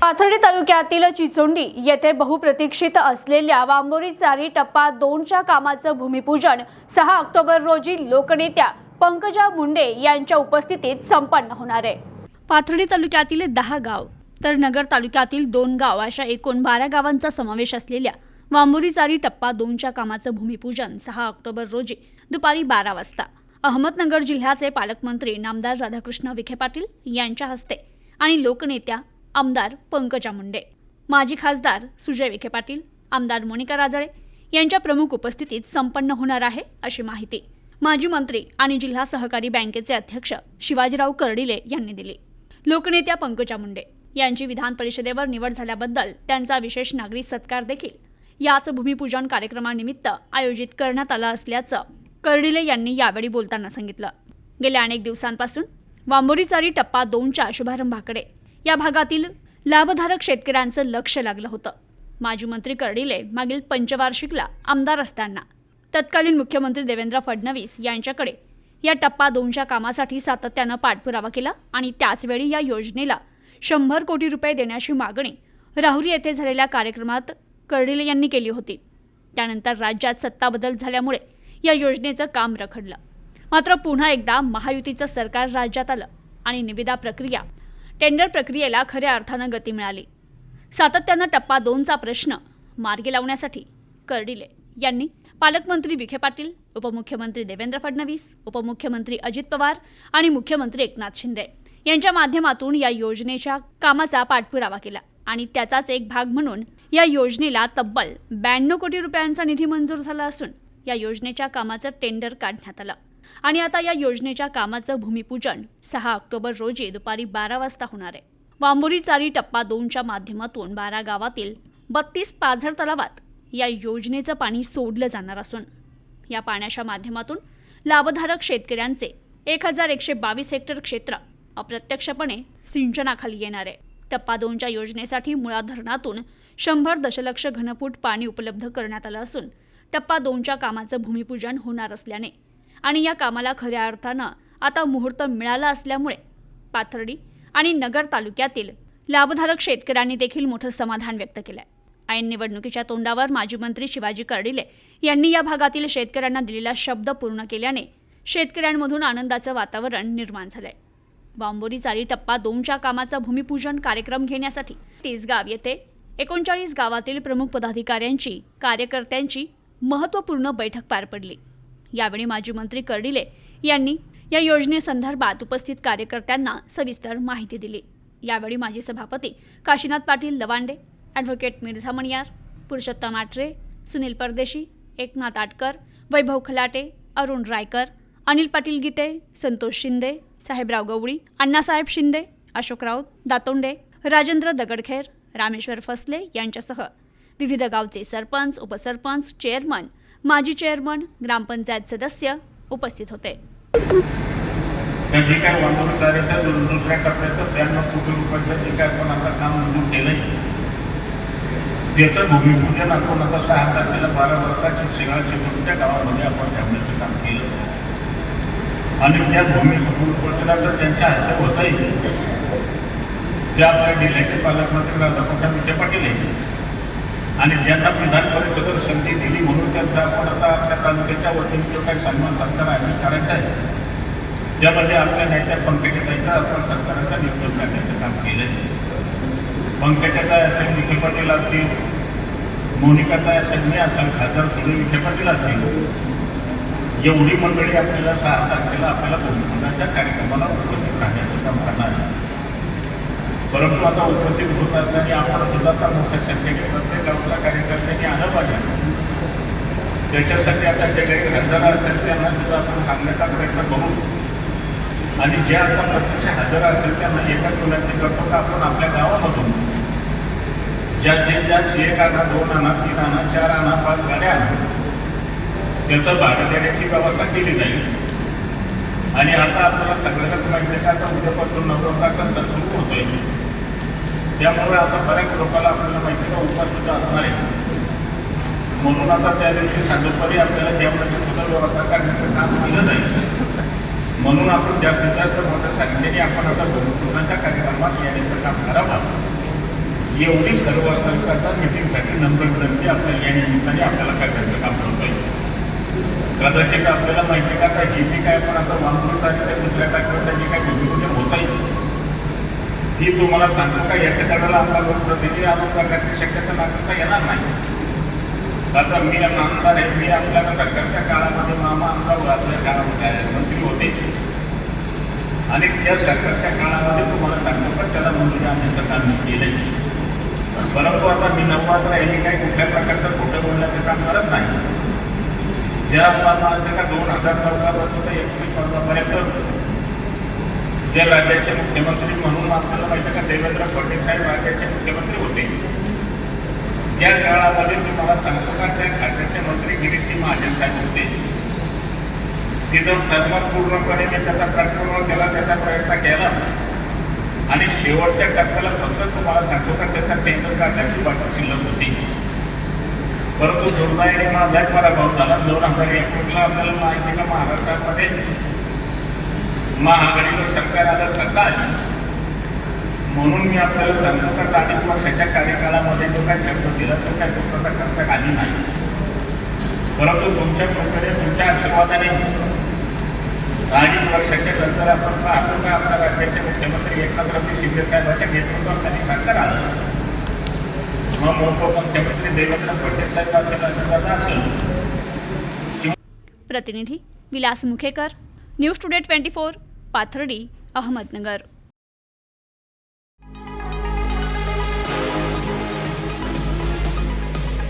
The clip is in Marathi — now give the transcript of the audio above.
पाथर्डी तालुक्यातील चिचोंडी येथे बहुप्रतीक्षित असलेल्या वांबोरी चारी टप्पा दोनच्या कामाचं भूमिपूजन सहा ऑक्टोबर रोजी लोकनेत्या पंकजा मुंडे यांच्या उपस्थितीत संपन्न होणार आहे. पाथर्डी तालुक्यातील दहा गाव तर नगर तालुक्यातील दोन गाव अशा एकूण बारा गावांचा समावेश असलेल्या वांबोरी चारी टप्पा दोनच्या कामाचं भूमिपूजन सहा ऑक्टोबर रोजी दुपारी बारा वाजता. अहमदनगर जिल्ह्याचे पालकमंत्री नामदार राधाकृष्ण विखे पाटील यांच्या हस्ते आणि लोकनेत्या आमदार पंकजा मुंडे. माजी खासदार सुजय विखे पाटील आमदार मोनिका राजळे यांच्या प्रमुख उपस्थितीत संपन्न होणार आहे अशी माहिती माजी मंत्री आणि जिल्हा सहकारी बँकेचे अध्यक्ष शिवाजीराव कर्डिले यांनी दिली. लोकनेत्या पंकजा मुंडे यांची विधान परिषदेवर निवड झाल्याबद्दल त्यांचा विशेष नागरी सत्कार देखील याच भूमिपूजन कार्यक्रमानिमित्त आयोजित करण्यात आला असल्याचं कर्डिले यांनी यावेळी बोलताना सांगितलं. गेल्या अनेक दिवसांपासून वांबोरीचारी टप्पा दोनच्या शुभारंभाकडे या भागातील लाभधारक शेतकऱ्यांचं लक्ष लागलं होतं. माजी मंत्री कर्डिले मागील पंचवार्षिकला आमदार असताना. तत्कालीन मुख्यमंत्री देवेंद्र फडणवीस यांच्याकडे या टप्पा दोनच्या कामासाठी सातत्यानं पाठपुरावा केला आणि त्याचवेळी या योजनेला शंभर कोटी रुपये देण्याची मागणी राहुरी येथे झालेल्या कार्यक्रमात कर्डिले यांनी केली होती. त्यानंतर राज्यात सत्ता बदल झाल्यामुळे या योजनेचं काम रखडलं. मात्र पुन्हा एकदा महायुतीचं सरकार राज्यात आलं आणि निविदा प्रक्रिया टेंडर प्रक्रियेला खऱ्या अर्थानं गती मिळाली. सातत्यानं टप्पा दोनचा प्रश्न मार्गी लावण्यासाठी कर्डिले यांनी पालकमंत्री विखे पाटील उपमुख्यमंत्री देवेंद्र फडणवीस उपमुख्यमंत्री अजित पवार आणि मुख्यमंत्री एकनाथ शिंदे यांच्या माध्यमातून या योजनेच्या कामाचा पाठपुरावा केला आणि त्याचाच एक भाग म्हणून या योजनेला तब्बल ब्याण्णव कोटी रुपयांचा निधी मंजूर झाला असून या योजनेच्या कामाचं टेंडर काढण्यात आलं. आणि आता या योजनेच्या कामाचं भूमिपूजन सहा ऑक्टोबर रोजी दुपारी बारा वाजता होणार आहे. वांबोरी चारी टप्पा दोनच्या माध्यमातून बारा गावातील बत्तीस पाझर तलावात या योजनेचं पाणी सोडलं जाणार असून या पाण्याच्या माध्यमातून लाभधारक शेतकऱ्यांचे एक हजार एकशे बावीस हेक्टर क्षेत्र अप्रत्यक्षपणे सिंचनाखाली येणार आहे. टप्पा दोनच्या योजनेसाठी मुळा धरणातून शंभर दशलक्ष घनफूट पाणी उपलब्ध करण्यात आलं असून टप्पा दोनच्या कामाचं भूमिपूजन होणार असल्याने आणि या कामाला खऱ्या अर्थानं आता मुहूर्त मिळाला असल्यामुळे पाथर्डी आणि नगर तालुक्यातील लाभधारक शेतकऱ्यांनी देखील मोठं समाधान व्यक्त केलं आहे ऐन निवडणुकीच्या तोंडावर माजी मंत्री शिवाजी कर्डिले यांनी या भागातील शेतकऱ्यांना दिलेला शब्द पूर्ण केल्याने शेतकऱ्यांमधून आनंदाचं वातावरण निर्माण झालंय. बांबोरी चारी टप्पा दोनच्या कामाचा भूमिपूजन कार्यक्रम घेण्यासाठी तेजगाव येथे एकोणचाळीस गावातील प्रमुख पदाधिकाऱ्यांची कार्यकर्त्यांची महत्त्वपूर्ण बैठक पार पडली. यावेळी माजी मंत्री कर्डिले यांनी या योजनेसंदर्भात उपस्थित कार्यकर्त्यांना सविस्तर माहिती दिली. यावेळी माजी सभापती काशीनाथ पाटील लवांडे ॲडव्होकेट मिर्झा मणियार पुरुषोत्तम आठरे सुनील परदेशी एकनाथ आटकर वैभव खलाटे अरुण रायकर अनिल पाटील गीते संतोष शिंदे साहेबराव गवळी अण्णासाहेब शिंदे अशोक राऊत दातोंडे राजेंद्र दगडखेर रामेश्वर फसले यांच्यासह विविध गावचे सरपंच उपसरपंच चेअरमन माजी चेअरमन ग्रामपंचायत सदस्य उपस्थित होते. तर जे काय वांदूर कार्याच्या दुसऱ्या टप्प्याचं त्र्याण्णव कोटी रुपयाचं जे काय आपण आता काम मंजूर केलंय त्याचं भूमिपूजन आपण आता सहा तारखेला बारा वर्षाच्या शेगाळच्या कोणत्या गावामध्ये आपण ठेवण्याचं काम केलं. आणि त्या भूमिपूजनाचं त्यांच्या हस्ते होतंय त्या आपल्या जिल्ह्याचे पालकमंत्री राधाकृष्ण विखे पाटील आहेत. आणि ज्यांना विधान परिषदेवर संधी दिली म्हणून त्यांचा आपण आता आपल्या तालुक्याच्या वतीने जो काही सन्मान सत्कार आयोजित करायचा आहे त्यामध्ये आपल्या नेत्या पंकजाताईचं आपण सरकारच्या नियोजन करण्याचं काम केलं आहे पंकजाताई असेल विखे पाटील असतील मोनिकाताई असेल मी असेल खासदार सुनील विखे पाटील असतील एवढी मंडळी आपल्याला सहा तारखेला आपल्याला भूमिपूजनाच्या कार्यक्रमाला उपस्थित राहण्याचं काम करणार आहे परंतु आता उपस्थित होत असताना आपण सुद्धा आता मोठ्या संख्येने प्रत्येक गावच्या कार्यकर्त्यांनी आलं पाहिजे त्याच्यासाठी आता जे काही हजर असेल त्यांना सुद्धा आपण सांगण्याचा प्रयत्न करू. आणि जे आता प्रत्यक्ष हजर असेल त्यांना एका विनंती करतो का आपण आपल्या गावामधून ज्या जे ज्या एक आणा दोन आणा तीन आणा चार आणा पाच गाड्या आणा त्याचं भाडं देण्याची व्यवस्था केली जाईल. आणि आता आपल्याला सगळ्यांनाच माहिती आहे का आता उद्यापासून नवरात्राचा सण सुरू होतोय. त्यामुळे आता बऱ्याच लोकांना आपल्याला माहिती का उपास सुद्धा असणार आहे. म्हणून आता त्या दिवशी साधोपरी आपल्याला जेवणाची सुद्धा व्यवस्था करण्याचं काम केलं जाईल म्हणून आपण जास्तीत जास्त मोठ्या की आपण आता भूमिपूजनाच्या कार्यक्रमात येण्याचं काम करावं. एवढी सर्व सरकारच्या मिटिंगसाठी नंबर विनंती आपल्याला या निमित्ताने आपल्याला करण्याचं काम करतोय कदाचित आपल्याला माहिती का काय हे काय पण आता वांगूर तारीख दुसऱ्या तारखेवर त्याची काय भूमिपूजन होत आहे? ती तुम्हाला सांगतो का? याच्या कारणाला आपला लोकप्रतिनिधी आपण करण्याची शक्यता नागरिकता येणार नाही. आता मी आमदार आहे. मी आपल्याला सरकारच्या काळामध्ये मामा आमदार आपल्या काळामध्ये मंत्री होते. आणि त्या सरकारच्या काळामध्ये तुम्हाला सांगतो पण त्याला मंत्री आणण्याचं काम मी परंतु आता मी नववात्र राहिले काही कुठल्या प्रकारचं खोटं बोलण्याचं काम करत नाही. ज्या मला का दोन हजार चौदापासून ते एकवीस चौदापर्यंत जे राज्याचे मुख्यमंत्री म्हणून आपल्याला माहिती आहे का देवेंद्र फडणवीस साहेब राज्याचे मुख्यमंत्री होते. त्या काळामध्ये तुम्हाला सांगतो का त्या खात्याचे मंत्री गिरीशी महाजन साहेब होते तिथं सर्व पूर्णपणे मी त्याचा कंट्रोल केला त्याचा प्रयत्न केला. आणि शेवटच्या टप्प्याला फक्त तुम्हाला सांगतो का त्याचा टेंडर काढण्याची बाजू शिल्लक होती. परंतु दुर्दैवाने माझा एक पराभव झाला. दोन हजार एकवीसला आपल्याला माहिती आहे का महाराष्ट्रामध्ये महाआघाडीवर सरकार आलं सत्ता आली. म्हणून मी आपल्याला सांगतो का अडीच वर्षाच्या कार्यकाळामध्ये जो काय शब्द दिला तो त्या शब्दाचा खर्च आली नाही. परंतु तुमच्या प्रकारे तुमच्या आशीर्वादाने अडीच वर्षाच्या नंतर आपण पाहतो का आपल्या राज्याचे मुख्यमंत्री एकनाथराव शिंदे साहेबांच्या नेतृत्वाखाली सरकार आलं. मग उपमुख्यमंत्री देवेंद्र फडणवीस साहेबांच्या आशीर्वाद असेल. प्रतिनिधी Vilas Mukhekar news today twenty four Pathardi Ahmednagar.